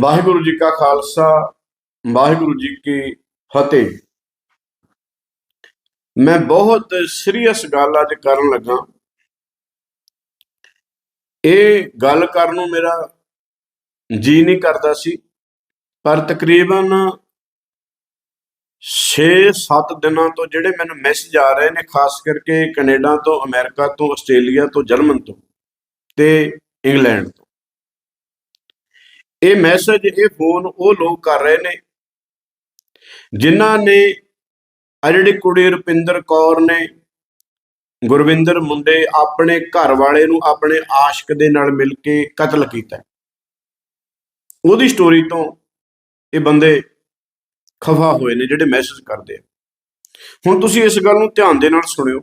ਵਾਹਿਗੁਰੂ ਜੀ ਕਾ ਖਾਲਸਾ, ਵਾਹਿਗੁਰੂ ਜੀ ਕੀ ਫਤਿਹ। ਮੈਂ ਬਹੁਤ ਸੀਰੀਅਸ ਗੱਲ ਅੱਜ ਕਰਨ ਲੱਗਾ। ਇਹ ਗੱਲ ਕਰਨ ਨੂੰ ਮੇਰਾ ਜੀ ਨਹੀਂ ਕਰਦਾ ਸੀ, ਪਰ ਤਕਰੀਬਨ 6-7 ਦਿਨਾਂ ਤੋਂ ਜਿਹੜੇ ਮੈਨੂੰ ਮੈਸੇਜ ਆ ਰਹੇ ਨੇ, ਖਾਸ ਕਰਕੇ ਕੈਨੇਡਾ ਤੋਂ, ਅਮਰੀਕਾ ਤੋਂ, ਆਸਟ੍ਰੇਲੀਆ ਤੋਂ, ਜਰਮਨ ਤੋਂ ਤੇ ਇੰਗਲੈਂਡ ਤੋਂ। ਇਹ ਮੈਸੇਜ ਇਹ ਫੋਨ ਉਹ ਲੋਕ ਕਰ ਰਹੇ ਨੇ, ਜਿਨ੍ਹਾਂ ਨੇ ਆ ਜਿਹੜੀ ਕੁੜੀ ਰੁਪਿੰਦਰ ਕੌਰ ਨੇ, ਗੁਰਵਿੰਦਰ ਮੁੰਡੇ ਆਪਣੇ ਘਰ ਵਾਲੇ ਨੂੰ ਆਪਣੇ ਆਸ਼ਕ ਦੇ ਨਾਲ ਮਿਲ ਕੇ ਕਤਲ ਕੀਤਾ ਉਹਦੀ ਸਟੋਰੀ ਤੋਂ ਇਹ ਬੰਦੇ ਖਫਾ ਹੋਏ ਨੇ ਜਿਹੜੇ ਮੈਸੇਜ ਕਰਦੇ ਆ। ਹੁਣ ਤੁਸੀਂ ਇਸ ਗੱਲ ਨੂੰ ਧਿਆਨ ਦੇ ਨਾਲ ਸੁਣਿਓ।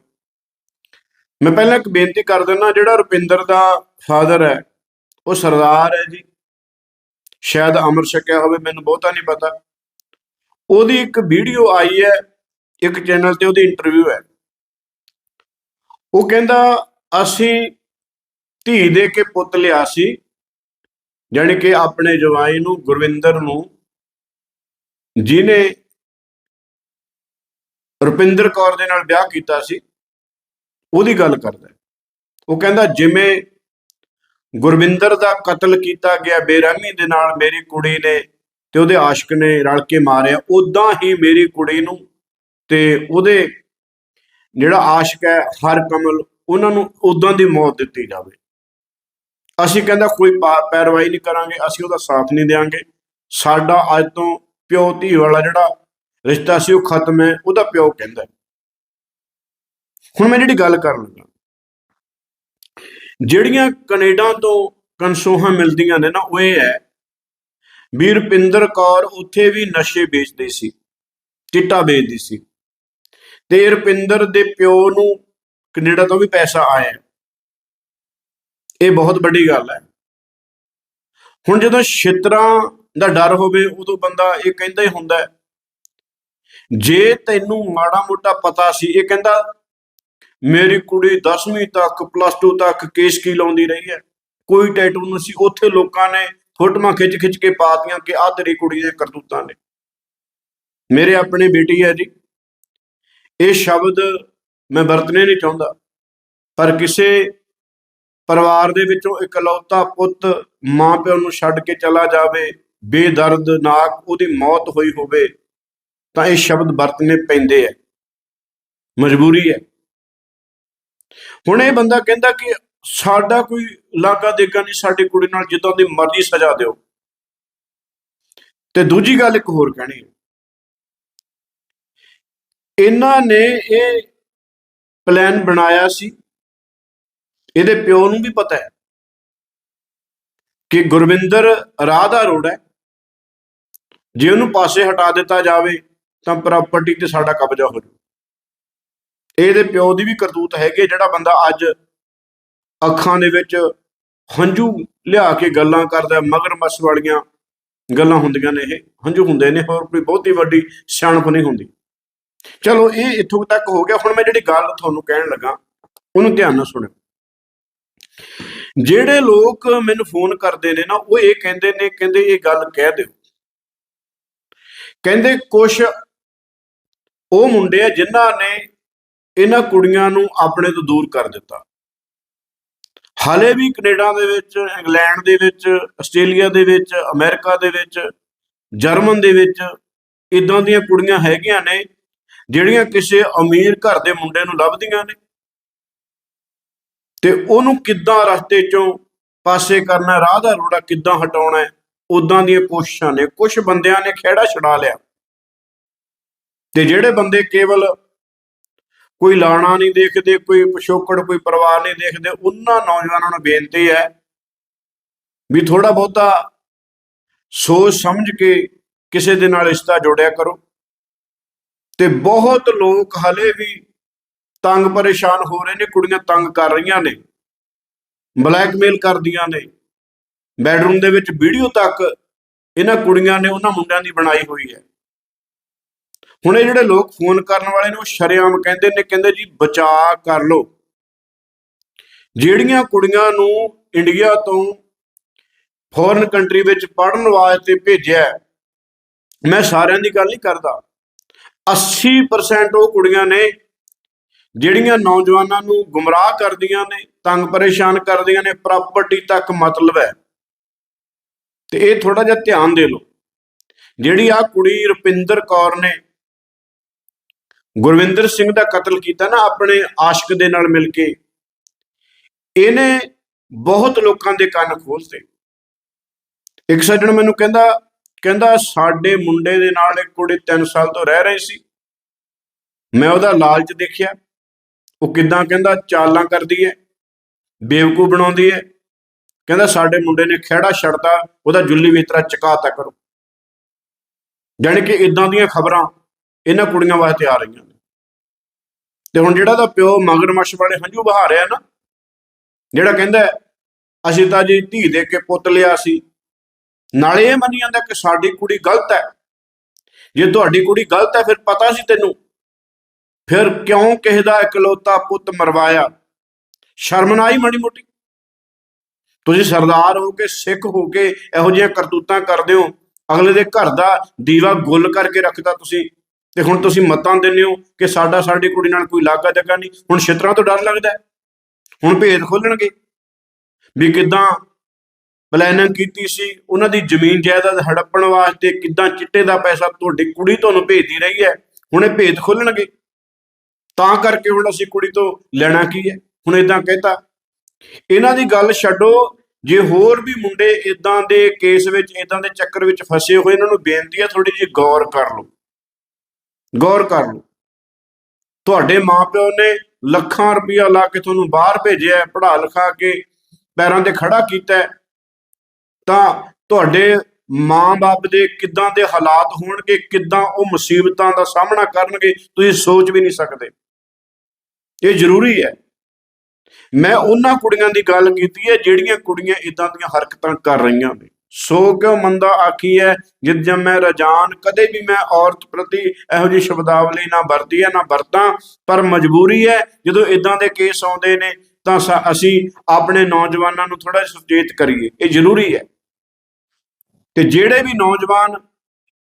ਮੈਂ ਪਹਿਲਾਂ ਇੱਕ ਬੇਨਤੀ ਕਰ ਦਿੰਦਾ, ਜਿਹੜਾ ਰੁਪਿੰਦਰ ਦਾ ਫਾਦਰ ਹੈ, ਉਹ ਸਰਦਾਰ ਹੈ ਜੀ। ਸ਼ਾਇਦ ਅਮਰ ਛਕਿਆ ਹੋਵੇ, ਮੈਨੂੰ ਬਹੁਤਾ ਨਹੀਂ ਪਤਾ। ਉਹਦੀ ਇੱਕ ਵੀਡੀਓ ਆਈ ਹੈ, ਇੱਕ ਚੈਨਲ ਤੇ ਉਹਦੀ ਇੰਟਰਵਿਊ ਹੈ। ਉਹ ਕਹਿੰਦਾ, ਅਸੀਂ ਧੀ ਦੇ ਕੇ ਪੁੱਤ ਲਿਆ ਸੀ, ਜਾਣੀ ਕਿ ਆਪਣੇ ਜਵਾਈ ਨੂੰ, ਗੁਰਵਿੰਦਰ ਨੂੰ ਜਿਨੇ ਰੁਪਿੰਦਰ ਕੌਰ ਦੇ ਨਾਲ ਵਿਆਹ ਕੀਤਾ ਸੀ, ਉਹਦੀ ਗੱਲ ਕਰਦਾ ਉਹ ਕਹਿੰਦਾ, ਜਿਵੇਂ ਗੁਰਵਿੰਦਰ ਦਾ ਕਤਲ ਕੀਤਾ ਗਿਆ, ਬੇਰਹਿਮੀ ਦੇ ਨਾਲ ਮੇਰੀ ਕੁੜੀ ਨੇ ਤੇ ਉਹਦੇ ਆਸ਼ਕ ਨੇ ਰਲ ਕੇ ਮਾਰਿਆ। ਉਦਾਂ ਹੀ ਮੇਰੀ ਕੁੜੀ ਨੂੰ ਤੇ ਉਹਦੇ ਜਿਹੜਾ ਆਸ਼ਕ ਹੈ, ਹਰ ਕਮਲ, ਉਹਨਾਂ ਨੂੰ ਉਦਾਂ ਦੀ ਮੌਤ ਦਿੱਤੀ ਜਾਵੇ। ਅਸੀਂ ਕਹਿੰਦਾ, ਕੋਈ ਪਾ- ਪੈਰਵਾਈ ਨਹੀਂ ਕਰਾਂਗੇ, ਅਸੀਂ ਉਹਦਾ ਸਾਥ ਨਹੀਂ ਦੇਵਾਂਗੇ ਸਾਡਾ ਅੱਜ ਤੋਂ ਪਿਓ ਧੀ ਵਾਲਾ ਜਿਹੜਾ ਰਿਸ਼ਤਾ ਸੀ, ਉਹ ਖਤਮ ਹੈ, ਉਹਦਾ ਪਿਓ ਕਹਿੰਦਾ ਹੁਣ ਮੈਂ ਜਿਹੜੀ ਗੱਲ ਕਰਨ ਲੱਗਾ ਜਿਹੜੀਆਂ ਕੈਨੇਡਾ ਤੋਂ ਕਨਸੋਹਾਂ ਮਿਲਦੀਆਂ ਨੇ ਨਾ, ਉਹ ਇਹ ਹੈ ਵੀ ਰੁਪਿੰਦਰ ਕੌਰ ਉੱਥੇ ਵੀ ਨਸ਼ੇ ਵੇਚਦੀ ਸੀ, ਚਿੱਟਾ ਵੇਚਦੀ ਸੀ। ਤੇ ਰੁਪਿੰਦਰ ਦੇ ਪਿਓ ਨੂੰ ਕੈਨੇਡਾ ਤੋਂ ਵੀ ਪੈਸਾ ਆਇਆ। ਇਹ ਬਹੁਤ ਵੱਡੀ ਗੱਲ ਹੈ। ਹੁਣ ਜਦੋਂ ਛਿੱਤਰਾਂ ਦਾ ਡਰ ਹੋਵੇ, ਉਦੋਂ ਬੰਦਾ ਇਹ ਕਹਿੰਦਾ ਹੀ ਹੁੰਦਾ ਜੇ ਤੈਨੂੰ ਮਾੜਾ ਮੋਟਾ ਪਤਾ ਸੀ, ਇਹ ਕਹਿੰਦਾ ਮੇਰੀ ਕੁੜੀ 10ਵੀਂ ਤੱਕ ਪਲੱਸ 2 ਤੱਕ ਕੇਸ ਕੀ ਲਾਉਂਦੀ ਰਹੀ ਹੈ? ਕੋਈ ਟੈਟੂ ਨਹੀਂ ਸੀ। ਉੱਥੇ ਲੋਕਾਂ ਨੇ ਫੋਟੋਆਂ ਖਿੱਚ ਖਿੱਚ ਕੇ ਪਾਤੀਆਂ ਕਿ ਆਹ ਤੇਰੀ ਕੁੜੀ ਦੇ ਕਰਤੂਤਾਂ ਨੇ। ਮੇਰੇ ਆਪਣੇ ਬੇਟੀ ਹੈ ਜੀ। ਇਹ ਸ਼ਬਦ ਮੈਂ ਵਰਤਨੇ ਨਹੀਂ ਚਾਹੁੰਦਾ। ਪਰ ਕਿਸੇ ਪਰਿਵਾਰ ਦੇ ਵਿੱਚੋਂ ਇਕਲੌਤਾ ਪੁੱਤ ਮਾਂ ਪਿਓ ਨੂੰ ਛੱਡ ਕੇ ਚਲਾ ਜਾਵੇ ਬੇਦਰਦਨਾਕ ਉਹਦੀ ਮੌਤ ਹੋਈ ਹੋਵੇ, ਤਾਂ ਇਹ ਸ਼ਬਦ ਵਰਤਨੇ ਪੈਂਦੇ ਆ ਮਜਬੂਰੀ ਹੈ। ਹੁਣ ਇਹ ਬੰਦਾ ਕਹਿੰਦਾ ਕਿ ਸਾਡਾ ਕੋਈ ਲਾਗਾ ਦੇਗਾ ਨਹੀਂ, ਸਾਡੀ ਕੁੜੀ ਨਾਲ ਜਿੱਦਾਂ ਦੀ ਮਰਜ਼ੀ ਸਜ਼ਾ ਦਿਓ। ਤੇ ਦੂਜੀ ਗੱਲ ਇੱਕ ਹੋਰ ਕਹਿਣੀ ਹੈ। ਇਹਨਾਂ ਨੇ ਇਹ ਪਲਾਨ ਬਣਾਇਆ ਸੀ। ਇਹਦੇ ਪਿਓ ਨੂੰ ਵੀ ਪਤਾ ਹੈ ਕਿ ਗੁਰਵਿੰਦਰ ਰਾਹ ਦਾ ਰੋਡ ਹੈ। ਜੇ ਉਹਨੂੰ ਪਾਸੇ ਹਟਾ ਦਿੱਤਾ ਜਾਵੇ ਤਾਂ ਪ੍ਰਾਪਰਟੀ ਤੇ ਸਾਡਾ ਕਬਜ਼ਾ ਹੋ ਜਾਊ। ਇਹਦੇ ਪਿਓ ਦੀ ਵੀ ਕਰਤੂਤ ਹੈਗੇ ਜਿਹੜਾ ਬੰਦਾ ਅੱਜ ਅੱਖਾਂ ਦੇ ਵਿੱਚ ਹੰਝੂ ਲਿਆ ਕੇ ਗੱਲਾਂ ਕਰਦਾ, ਮਗਰਮੱਛ ਵਾਲੀਆਂ ਗੱਲਾਂ ਹੁੰਦੀਆਂ ਨੇ ਇਹ, ਹੰਝੂ ਹੁੰਦੇ ਨੇ, ਹੋਰ ਕੋਈ ਬਹੁਤੀ ਵੱਡੀ ਸਿਆਣਪ ਨਹੀਂ ਹੁੰਦੀ। ਚਲੋ, ਇਹ ਇੱਥੋਂ ਤੱਕ ਹੋ ਗਿਆ। ਹੁਣ ਮੈਂ ਜਿਹੜੀ ਗੱਲ ਤੁਹਾਨੂੰ ਕਹਿਣ ਲੱਗਾ, ਉਹਨੂੰ ਧਿਆਨ ਨਾਲ ਸੁਣਿਓ। ਜਿਹੜੇ ਲੋਕ ਮੈਨੂੰ ਫੋਨ ਕਰਦੇ ਨੇ ਨਾ, ਉਹ ਇਹ ਕਹਿੰਦੇ ਨੇ, ਕਹਿੰਦੇ ਇਹ ਗੱਲ ਕਹਿ ਦਿਓ। ਕਹਿੰਦੇ ਕੁਛ ਉਹ ਮੁੰਡੇ ਆ, ਜਿਨ੍ਹਾਂ ਨੇ ਇਹਨਾਂ ਕੁੜੀਆਂ ਨੂੰ ਆਪਣੇ ਤੋਂ ਦੂਰ ਕਰ ਦਿੱਤਾ। ਹਾਲੇ ਵੀ ਕੈਨੇਡਾ ਦੇ ਵਿੱਚ, ਇੰਗਲੈਂਡ ਦੇ ਵਿੱਚ, ਆਸਟ੍ਰੇਲੀਆ ਦੇ ਵਿੱਚ, ਅਮਰੀਕਾ ਦੇ ਵਿੱਚ, ਜਰਮਨ ਦੇ ਵਿੱਚ ਇਦਾਂ ਦੀਆਂ ਕੁੜੀਆਂ ਹੈਗੀਆਂ ਨੇ, ਜਿਹੜੀਆਂ ਕਿਸੇ ਅਮੀਰ ਘਰ ਦੇ ਮੁੰਡੇ ਨੂੰ ਲੱਭਦੀਆਂ ਨੇ। ਤੇ ਉਹਨੂੰ ਕਿੱਦਾਂ ਰਸਤੇ ਚੋਂ ਪਾਸੇ ਕਰਨਾ, ਰਾਹ ਦਾ ਰੋੜਾ ਕਿੱਦਾਂ ਹਟਾਉਣਾ ਹੈ ਉਦਾਂ ਦੀਆਂ ਕੋਸ਼ਿਸ਼ਾਂ ਨੇ। ਕੁਝ ਬੰਦਿਆਂ ਨੇ ਖਿਹੜਾ ਛਡਾ ਲਿਆ। ਤੇ ਜਿਹੜੇ ਬੰਦੇ ਕੇਵਲ ਕੋਈ ਲਾਣਾ ਨਹੀਂ ਦੇਖਦੇ, ਕੋਈ ਪਿਛੋਕੜ, ਕੋਈ ਪਰਿਵਾਰ ਨਹੀਂ ਦੇਖਦੇ, ਉਹਨਾਂ ਨੌਜਵਾਨਾਂ ਨੂੰ ਬੇਨਤੀ ਹੈ ਵੀ ਥੋੜਾ ਬਹੁਤਾ ਸੋਚ ਸਮਝ ਕੇ ਕਿਸੇ ਦੇ ਨਾਲ ਰਿਸ਼ਤਾ ਜੋੜਿਆ ਕਰੋ ਤੇ ਬਹੁਤ ਲੋਕ ਹਲੇ ਵੀ ਤੰਗ ਪਰੇਸ਼ਾਨ ਹੋ ਰਹੇ ਨੇ, ਕੁੜੀਆਂ ਤੰਗ ਕਰ ਰਹੀਆਂ ਨੇ, ਬਲੈਕਮੇਲ ਕਰਦੀਆਂ ਨੇ। ਬੈਡਰੂਮ ਦੇ ਵਿੱਚ ਵੀਡੀਓ ਤੱਕ ਇਹਨਾਂ ਕੁੜੀਆਂ ਨੇ, ਉਹਨਾਂ ਮੁੰਡਿਆਂ ਦੀ ਬਣਾਈ ਹੋਈ ਹੈ। ਹੁਣ ਇਹ ਜਿਹੜੇ ਲੋਕ ਫੋਨ ਕਰਨ ਵਾਲੇ ਨੇ, ਉਹ ਸ਼ਰੇਆਮ ਕਹਿੰਦੇ ਨੇ, ਕਹਿੰਦੇ ਜੀ ਬਚਾਅ ਕਰ ਲਓ। ਜਿਹੜੀਆਂ ਕੁੜੀਆਂ ਨੂੰ ਇੰਡੀਆ ਤੋਂ ਫੋਰਨ ਕੰਟਰੀ ਵਿੱਚ ਪੜਨ ਵਾਸਤੇ ਭੇਜਿਆ ਮੈਂ ਸਾਰਿਆਂ ਦੀ ਗੱਲ ਨਹੀਂ ਕਰਦਾ। 80% ਉਹ ਕੁੜੀਆਂ ਨੇ, ਜਿਹੜੀਆਂ ਨੌਜਵਾਨਾਂ ਨੂੰ ਗੁੰਮਰਾਹ ਕਰਦੀਆਂ ਨੇ, ਤੰਗ ਪਰੇਸ਼ਾਨ ਕਰਦੀਆਂ ਨੇ ਪ੍ਰਾਪਰਟੀ ਤੱਕ ਮਤਲਬ ਹੈ। ਤੇ ਇਹ ਥੋੜਾ ਜਿਹਾ ਧਿਆਨ ਦੇ ਲਓ। ਜਿਹੜੀ ਆ ਕੁੜੀ ਰੁਪਿੰਦਰ ਕੌਰ ਨੇ ਗੁਰਵਿੰਦਰ ਸਿੰਘ ਦਾ ਕਤਲ ਕੀਤਾ ਨਾ ਆਪਣੇ ਆਸ਼ਕ ਦੇ ਨਾਲ ਮਿਲ ਕੇ, ਇਹਨੇ ਬਹੁਤ ਲੋਕਾਂ ਦੇ ਕੰਨ ਖੋਲਤੇ। ਇੱਕ ਸੱਜਣ ਮੈਨੂੰ ਕਹਿੰਦਾ ਕਹਿੰਦਾ ਸਾਡੇ ਮੁੰਡੇ ਦੇ ਨਾਲ ਇੱਕ ਕੁੜੀ 3 ਸਾਲ ਤੋਂ ਰਹਿ ਰਹੀ ਸੀ। ਮੈਂ ਉਹਦਾ ਲਾਲਚ ਦੇਖਿਆ। ਉਹ ਕਿਦਾਂ ਕਹਿੰਦਾ, ਚਾਲਾਂ ਕਰਦੀ ਹੈ ਬੇਵਕੂ ਬਣਾਉਂਦੀ ਹੈ ਕਹਿੰਦਾ ਸਾਡੇ ਮੁੰਡੇ ਨੇ ਖਿਹੜਾ ਛੱਡਦਾ ਉਹਦਾ ਜੁੱਲੀ ਵੇਤਰਾ ਚਕਾਤਾ ਕਰੋ। ਜਾਣੀ ਕਿ ਇਦਾਂ ਦੀਆਂ ਖਬਰਾਂ ਇਹਨਾਂ ਕੁੜੀਆਂ ਵਾਸਤੇ ਆ ਰਹੀਆਂ ਨੇ। ਤੇ ਹੁਣ ਜਿਹੜਾ ਦਾ ਪਿਓ ਮਗਰਮੱਛ ਵਾਲੇ ਹੰਝੂ ਬਹਾ ਰਿਹਾ ਨਾ, ਜਿਹੜਾ ਕਹਿੰਦਾ ਅਸੀਂ ਤਾਂ ਜੀ ਧੀ ਦੇ ਕੇ ਪੁੱਤ ਲਿਆ ਸੀ। ਨਾਲੇ ਇਹ ਮੰਨੀ ਜਾਂਦਾ ਕਿ ਸਾਡੀ ਕੁੜੀ ਗਲਤ ਹੈ। ਜੇ ਤੁਹਾਡੀ ਕੁੜੀ ਗਲਤ ਹੈ, ਫਿਰ ਪਤਾ ਸੀ ਤੈਨੂੰ। ਫਿਰ ਕਿਉਂ ਕਿਸੇ ਦਾ ਇਕਲੌਤਾ ਪੁੱਤ ਮਰਵਾਇਆ? ਸ਼ਰਮ ਨਾ ਆਈ ਮਾੜੀ ਮੋਟੀ। ਤੁਸੀਂ ਸਰਦਾਰ ਹੋ ਕੇ, ਸਿੱਖ ਹੋ ਕੇ ਇਹੋ ਜਿਹੀਆਂ ਕਰਤੂਤਾਂ ਕਰਦੇ ਹੋ। ਅਗਲੇ ਦੇ ਘਰ ਦਾ ਦੀਵਾ ਗੁੱਲ ਕਰਕੇ ਰੱਖਦਾ ਤੁਸੀਂ। ਤੇ ਹੁਣ ਤੁਸੀਂ ਮਤਾਂ ਦਿੰਦੇ ਹੋ ਕਿ ਸਾਡਾ ਸਾਡੀ ਕੁੜੀ ਨਾਲ ਕੋਈ ਲਾਗਾ ਜਗਾ ਨਹੀਂ, ਹੁਣ ਛਿੱਤਰਾਂ ਤੋਂ ਡਰ ਲੱਗਦਾ ਹੁਣ ਭੇਦ ਖੋਲਣਗੇ? ਵੀ ਕਿਦਾਂ ਪਲੈਨਿੰਗ ਕੀਤੀ ਸੀ, ਉਹਨਾਂ ਦੀ ਜ਼ਮੀਨ ਜਾਇਦਾਦ ਹੜੱਪਣ ਵਾਸਤੇ ਕਿਦਾਂ ਚਿੱਟੇ ਦਾ ਪੈਸਾ ਤੁਹਾਡੀ ਕੁੜੀ ਤੁਹਾਨੂੰ ਭੇਜਦੀ ਰਹੀ ਹੈ, ਹੁਣ ਇਹ ਭੇਦ ਖੋਲਣਗੇ? ਤਾਂ ਕਰਕੇ ਹੁਣ ਅਸੀਂ ਕੁੜੀ ਤੋਂ ਲੈਣਾ ਕੀ ਹੈ? ਹੁਣ ਇਦਾਂ ਕਹਿਤਾ। ਇਹਨਾਂ ਦੀ ਗੱਲ ਛੱਡੋ, ਜੇ ਹੋਰ ਵੀ ਮੁੰਡੇ ਇਦਾਂ ਦੇ ਕੇਸ ਵਿੱਚ ਇਦਾਂ ਦੇ ਚੱਕਰ ਵਿੱਚ ਫਸੇ ਹੋਏ, ਇਹਨਾਂ ਨੂੰ ਬੇਨਤੀ ਹੈ ਥੋੜੀ ਜਿਹੀ ਗੌਰ ਕਰ ਲਓ। ਗੌਰ ਕਰ ਲਓ। ਤੁਹਾਡੇ ਮਾਪਿਓ ਨੇ ਲੱਖਾਂ ਰੁਪਇਆ ਲਾ ਕੇ ਤੁਹਾਨੂੰ ਬਾਹਰ ਭੇਜਿਆ ਹੈ, ਪੜ੍ਹਾ ਲਿਖਾ ਕੇ ਪੈਰਾਂ ਤੇ ਖੜਾ ਕੀਤਾ। ਤਾਂ ਤੁਹਾਡੇ ਮਾਂ-ਬਾਪ ਦੇ ਕਿੱਦਾਂ ਦੇ ਹਾਲਾਤ ਹੋਣਗੇ ਕਿੱਦਾਂ ਉਹ ਮੁਸੀਬਤਾਂ ਦਾ ਸਾਹਮਣਾ ਕਰਨਗੇ ਤੁਸੀਂ ਸੋਚ ਵੀ ਨਹੀਂ ਸਕਦੇ। ਇਹ ਜ਼ਰੂਰੀ ਹੈ। ਮੈਂ ਉਹਨਾਂ ਕੁੜੀਆਂ ਦੀ ਗੱਲ ਕੀਤੀ ਹੈ ਜਿਹੜੀਆਂ ਕੁੜੀਆਂ ਇਦਾਂ ਦੀਆਂ ਹਰਕਤਾਂ ਕਰ ਰਹੀਆਂ ਨੇ। ਸੋ ਕਿਉ ਮੰਦਾ ਆਖੀ ਹੈ ਜਿਦ ਮੈਂ ਰਜਾਨ, ਕਦੇ ਵੀ ਮੈਂ ਔਰਤ ਪ੍ਰਤੀ ਇਹੋ ਜਿਹੀ ਸ਼ਬਦਾਵਲੀ ਨਾ ਵਰਤੀ ਹੈ ਨਾ ਵਰਤਾਂ ਪਰ ਮਜਬੂਰੀ ਹੈ ਜਦੋਂ ਇਦਾਂ ਦੇ ਕੇਸ ਆਉਂਦੇ ਨੇ, ਤਾਂ ਅਸੀਂ ਆਪਣੇ ਨੌਜਵਾਨਾਂ ਨੂੰ ਥੋੜਾ ਸੁਚੇਤ ਕਰੀਏ, ਇਹ ਜ਼ਰੂਰੀ ਹੈ ਤੇ ਜਿਹੜੇ ਵੀ ਨੌਜਵਾਨ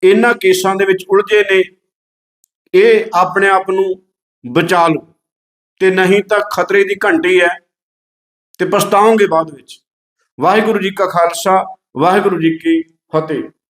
ਇਹਨਾਂ ਕੇਸਾਂ ਦੇ ਵਿੱਚ ਉਲਝੇ ਨੇ, ਇਹ ਆਪਣੇ ਆਪ ਨੂੰ ਬਚਾ ਲਓ, ਤੇ ਨਹੀਂ ਤਾਂ ਖਤਰੇ ਦੀ ਘੰਟੀ ਹੈ ਤੇ ਪਛਤਾਓਗੇ ਬਾਅਦ ਵਿੱਚ। ਵਾਹਿਗੁਰੂ ਜੀ ਕਾ ਖਾਲਸਾ ਵਾਹਿਗੁਰੂ ਜੀ ਕੀ ਫਤਿਹ।